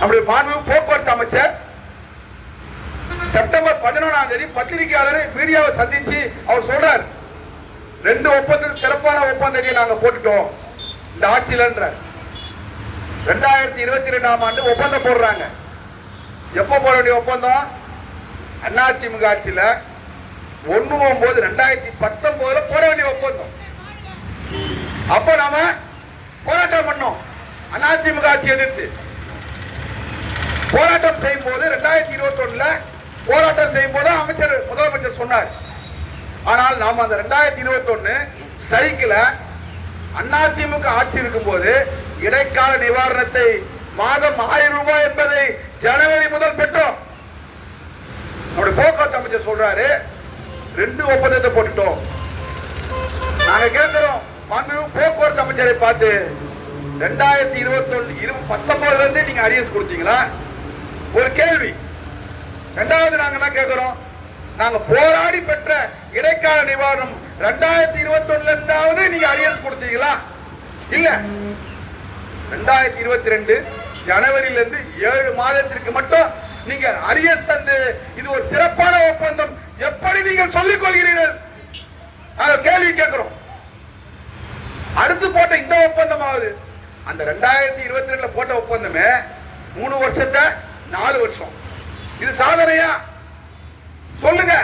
நம்முடைய மாண்பு போக்குவரத்து அமைச்சர் செப்டம்பர் பதினொன்றாம் தேதி பத்திரிகையாளரை மீடியாவை சந்திச்சு அவர் சொல்றார் ரெண்டு ஒப்பந்தம் சிறப்பான ஒப்பந்தத்தை நாங்க போட்டுட்டோம். இந்த ஆட்சியிலன்ற ரெண்டாயிரத்தி இருபத்தி ரெண்டாம் ஆண்டு ஒப்பந்தம் போடுறாங்க. எப்ப போட வேண்டிய ஒப்பந்தம்? அதிமுக ஆட்சியில ஒண்ணு ஒன்பது ரெண்டாயிரத்தி பத்தொன்பதுல போட வேண்டிய ஒப்பந்தம். அப்ப நாம போராட்டம் பண்ணோம். அதிமுக ஆட்சி எதிர்த்து. போராட்டம் செய்யும் போது ரெண்டாயிரத்தி இருபத்தி ஒண்ணுல போராட்டம் செய்யும் போது அமைச்சர் முதலமைச்சர் சொன்னார். ஆனால் நாம் அந்த ரெண்டாயிரத்தி இருபத்தி ஒண்ணு ஸ்ட்ரைக்கில் அதிமுக ஆட்சி இருக்கும் போது இடைக்கால நிவாரணத்தை மாதம் ஆயிரம் ரூபாய் என்பதை ஜனவரி முதல் பெற்றோம். நம்முடைய போக்குவரத்து அமைச்சர் சொல்றாரு ரெண்டு ஒப்பந்தத்தை போட்டுட்டோம். நாங்க கேட்கிறோம் மாண்புமிகு போக்குவரத்து அமைச்சரை பார்த்து ரெண்டாயிரத்தி இருபத்தி ஒன்று இரு பத்தொன்பதுல இருந்து நீங்க அரியஸ் கொடுத்தீங்களா? ஒரு கேள்வி. ரெண்டாவது நாங்க என்ன கேட்கிறோம் நாங்க போராடி பெற்ற இடைக்கால நிவாரணம் ரெண்டாயிரத்தி இருபத்தி ஒண்ணுல இருந்தாவது நீங்க அரியஸ் கொடுத்தீங்களா? இல்ல. ரெண்டாயிரத்தி இருபத்தி ரெண்டு ஜனவரியில இருந்து ஏழு மாதத்திற்கு மட்டும் நீங்க அரியஸ் தந்து இது ஒரு சிறப்பான ஒப்பந்தம். எப்படி நீங்கள் சொல்லிக் கொள்கிறீர்கள்? நாங்க கேள்வி கேட்கிறோம் அடுத்து போட்ட இந்த ஒப்பந்தமாவது அந்த ரெண்டாயிரத்தி இருபத்தி ரெண்டுல போட்ட ஒப்பந்தமே மூணு வருஷத்தை நாலு வருஷம். இது சாதனையா? சொல்லுங்க.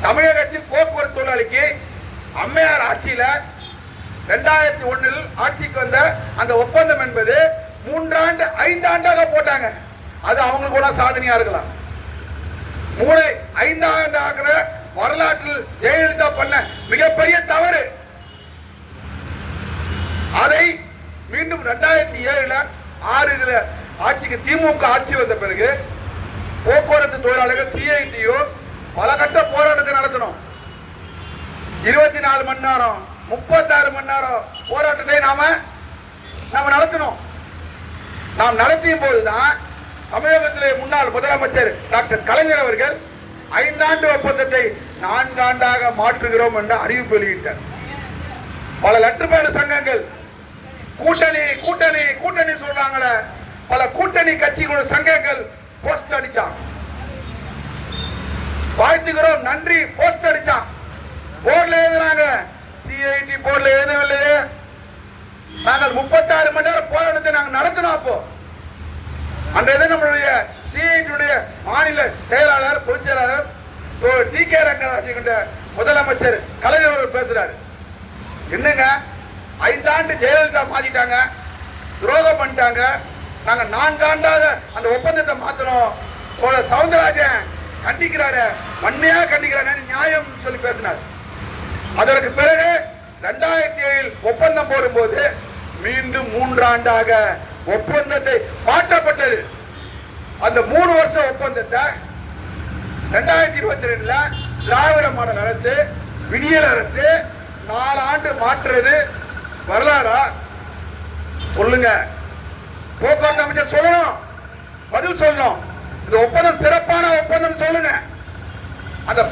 தமிழகத்தின் போக்குவரத்து தொழிலாளிக்கு அம்மையார் ஆட்சியில ரெண்டாயிரத்தி ஒண்ணில் ஆட்சிக்கு வந்த அந்த ஒப்பந்தம் என்பது மூன்றாண்டு ஐந்தாண்டாக போட்டாங்க. அது அவங்களுக்கு கூட சாதனையா இருக்கலாம். மூணு ஐந்தாண்டு ஆகிற வரலாற்றில் ஜெயலலிதா பண்ண மிகப்பெரிய தவறு. அதை மீண்டும் ரெண்டாயிரத்தி ஏழுல ஆறுல ஆட்சிக்கு திமுக ஆட்சி வந்த பிறகு போக்குவரத்து தொழிலாளர்கள் சிஐடியோ பல கட்ட போராட்டத்தை நடத்தணும். இருபத்தி நாலு மணி நேரம் முப்பத்தாறு மணி நேரம் போராட்டத்தை நாம நாம நடத்தணும். நாம் நடத்திய போதுதான் தமிழகத்திலே முன்னாள் முதலமைச்சர் டாக்டர் கலைஞர் அவர்கள் ஐந்தாண்டு ஒப்பந்தத்தை நான்காண்டாக மாற்றுகிறோம் என்ற அறிவிப்பு வெளியிட்டார். பல லட்டுப்பாடு சங்கங்கள் கூட்டணி கூட்டணி கூட்டணி சொல்றாங்களே பல கூட்டணி கட்சிகளோட சங்கங்கள் போஸ்ட் அடிச்சான் வாழ்த்துகிறோம் நன்றி போஸ்ட் அடிச்சான் போர்டுல எழுதுறாங்க. சிஐடி போர்டுல எழுதவில்லையே. நாங்கள் முப்பத்தாறு மணி நேரம் போராட்டத்தை நாங்கள் நடத்தினோம் அப்போ. அந்த இது நம்மளுடைய சிஐடியுடைய மாநில செயலாளர் பொதுச் செயலாளர் டி கே ரங்கராஜன் முதலமைச்சர் கலைஞர் அவர்கள் பேசுறாரு. என்னங்க? ஐந்தாண்டு ஜெயலலிதா மாத்திட்டாங்க துரோகம் பண்ணிட்டாங்க நாங்க நான்காண்டாக அந்த ஒப்பந்தத்தை மாத்தணும் போல சவுந்தரராஜன் கண்டிக்கிறாரு. வன்மையா கண்டிக்கிறாரு நியாயம் சொல்லி பேசினார். அதற்கு பிறகு ரெண்டாயிரத்தி ஏழில் ஒப்பந்தம் போடும்போது மீண்டும் மூன்றாண்டாக ஒப்பந்தத்தை மாற்றப்பட்டது. அந்த மூணு வருஷ ஒப்பந்தத்தை ரெண்டாயிரத்தி இருபத்தி ரெண்டுல திராவிட மாடல் அரசு விடியல் அரசு நாலு ஆண்டு மாற்றுறது வரலாறா? சொல்லுங்க. போக்குவரத்து அமைச்சர் சொல்லணும். பதில் சொல்லணும். இந்த ஒப்பந்தம் சிறப்பான ஒப்பந்தம் சொல்லுங்க. அந்த